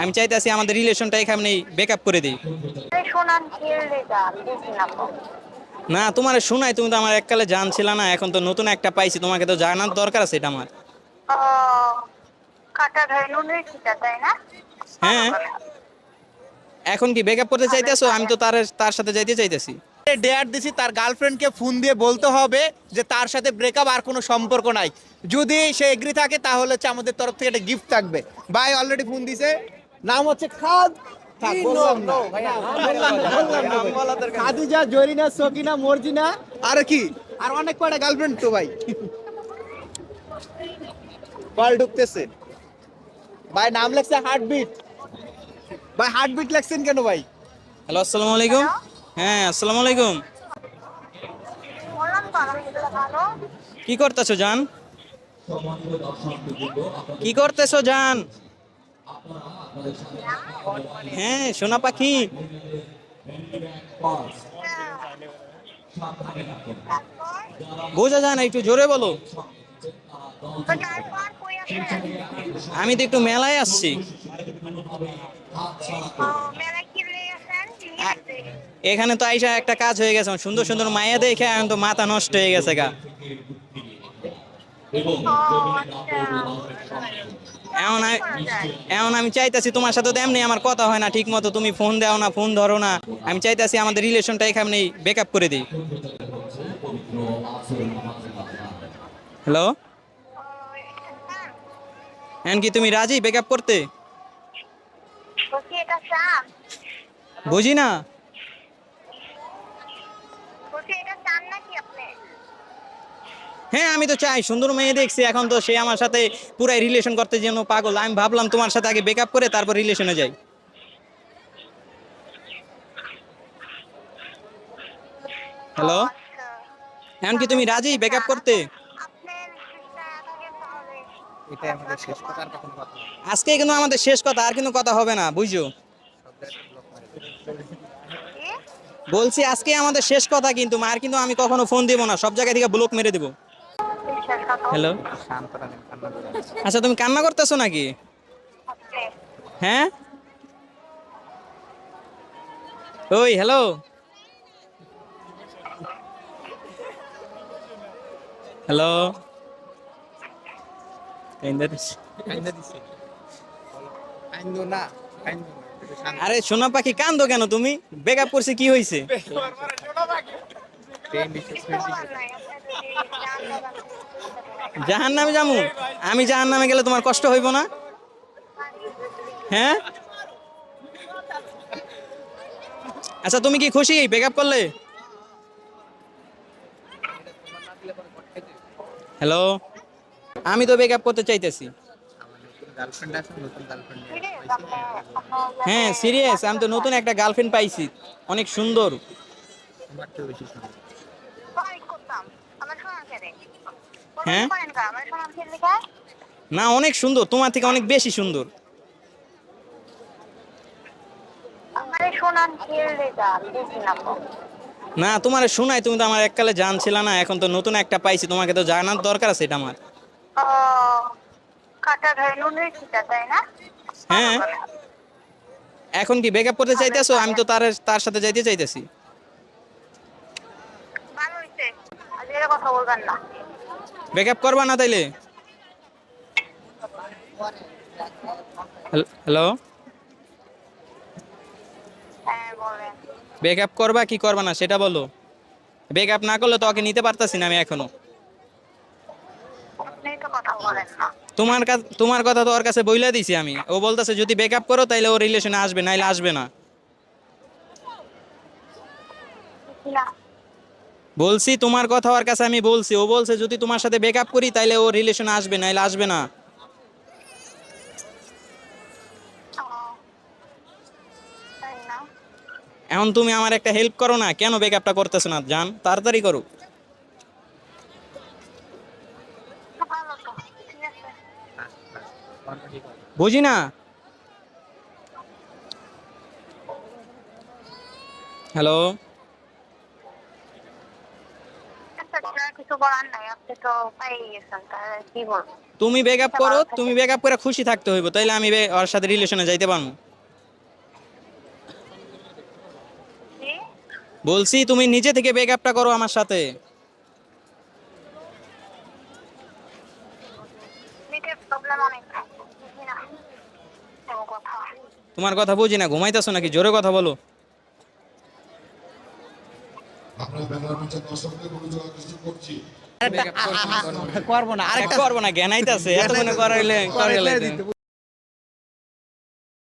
আমি চাইতেছি আমাদের রিলেশনটা এখানেই ব্রেকআপ করে দিই। না তোমার শোনাই তুমি তো আমার এককালে জানছিল না এখন তো নতুন একটা পাইছি তোমাকে তো জানার দরকার আছে এটা আমার। হ্যাঁ এখন কি ব্রেকআপ করতে চাইতেছো? আমি তো তার তার সাথে যাইতে চাইতেছি। ডেয়ার দিছি তার গার্লফ্রেন্ডকে ফোন দিয়ে বলতে হবে যে তার সাথে ব্রেকআপ আর কোনো সম্পর্ক নাই। যদি সে এগ্রি থাকে তাহলে হচ্ছে আমাদের তরফ থেকে একটা গিফট থাকবে। ভাই অলরেডি ফোন দিছে। নাম হচ্ছে খাদ। খাদিজা জরিনা সকিনা মর্জিনা আর কি? আর অনেক কয়টা গার্লফ্রেন্ড তো ভাই? কল ঢুকতেছে। ভাই নাম লেখছে হার্টবিট ভাই হার্টবিট লেখছেন কেন ভাই? হ্যালো আসসালামু আলাইকুম। হ্যাঁ আসসালামু আলাইকুম। কি করতেছো জান? কি করতেছো জান? হ্যাঁ সোনা পাখি। বোঝা যায় না একটু জোরে বলো। আমি তো একটু মেলায় আসছি ও মেলায় কি লেগে আছেন কি আছে এখানে তো আইসা একটা কাজ হয়ে গেছে সুন্দর সুন্দর মায়া দেখে এখন তো মাথা নষ্ট হয়ে গেছে গা। এমন? এমন আমি চাইতাছি তোমার সাথে তো এমনি আমার কথা হয় না ঠিক মতো তুমি ফোন দাও না ফোন ধরো না। আমি চাইতাছি আমাদের রিলেশনটা এখানে এখানেই ব্রেকআপ করে দিই। হ্যালো হ্যাঁ। কি তুমি রাজি ব্রেকআপ করতে? বলছি এটা চান বুঝি না বলছি এটা চান নাকি আপনি হ্যাঁ আমি তো চাই, সুন্দর মেয়ে দেখছি, এখন তো সে আমার সাথে পুরাই রিলেশন করতে যেন পাগল। আমি ভাবলাম তোমার সাথে আগে ব্রেকআপ করে তারপর রিলেশনে যাই। হ্যালো এখন কি তুমি রাজি ব্রেকআপ করতে? এটাই আজকে কিন্তু আমাদের শেষ কথা, আর কিন্তু কথা হবে না, বুঝছ? বলছি, আজকে আমাদের শেষ কথা কিন্তু আর কিন্তু আমি কখনো ফোন দিব না, সব জায়গা থেকে ব্লক মেরে দেবো। হ্যালো। আচ্ছা তুমি কান্না করতেছো নাকি হ্যাঁ ওই হ্যালো হ্যালো আরে সোনা পাখি কান্দো কেন তুমি ব্রেকআপ করছে কি হয়েছে জাহান নামে যামু? আমি জাহান নামে গেলে তোমার কষ্ট হইব না? হ্যাঁ? আচ্ছা তুমি কি খুশি? ব্রেকআপ করলে? হ্যালো আমি তো ব্রেকআপ করতে চাইতেছি। হ্যাঁ সিরিয়াস আমি তো নতুন একটা গার্লফ্রেন্ড পাইছি। অনেক সুন্দর তোমার চেয়ে বেশি সুন্দর ফাইট করতাম আমার শোনান খেলে হ্যাঁ? না অনেক সুন্দর। তোমার থেকে অনেক বেশি সুন্দর। না তোমার শোনাই তুমি তো আমার এককালে জানছিল না এখন তো নতুন একটা পাইছি তোমাকে তো জানার দরকার আছে এটা আমার। হ্যাঁ। এখন কি ব্রেকআপ করতে চাইতেছো? আমি তো তার তার সাথে যাইতে চাইতেছি। কথা বলবেন না। ব্রেকআপ করবা না তাইলে? হ্যালো- হ্যাঁ বলেন ব্রেকআপ করবা কি করবা না সেটা বলো। ব্রেকআপ না করলে তো ওকে নিতে পারতাছি না আমি এখনও। তোমার তোমার কথা তো ওর কাছে বইলা দিছি আমি। ও বলতেছে যদি ব্রেকআপ করো তাইলে ও রিলেশনে আসবে, নাইলে আসবে না। বলছি, তোমার কথা ওর কাছে আমি বলছি। ও বলছে, যদি তোমার সাথে ব্রেকআপ করি তাহলে ও রিলেশনে আসবে, নাইলে আসবে না। না এখন তুমি আমার একটা হেল্প করো না, কেন ব্রেকআপটা করতেছো না? জান, তাড়াতাড়ি করো। বুঝি না? হ্যালো চাচ্ছি না কিছু বলার নাই আপনি তো পাই গেছেন তাহলে কি বলব তুমি ব্রেকআপ করো তুমি ব্রেকআপ করে খুশি থাকতে হইব তাইলে আমি বে- ওর সাথে রিলেশনে যাইতে পারব বলছি তুমি নিজে থেকে ব্রেকআপটা করো আমার সাথে। নেটের প্রবলেম অনেক বুঝি না। এমন কথা। তোমার কথা বুঝি না ঘুমাইতেছো নাকি? জোরে কথা বলো। আপনার ব্যানার পিছনে দর্শকদের অনুরোধ আকর্ষণ করছি। করব না আরেকটা করব না জ্ঞানাইতাছে এত মনে করাইলে করাইলে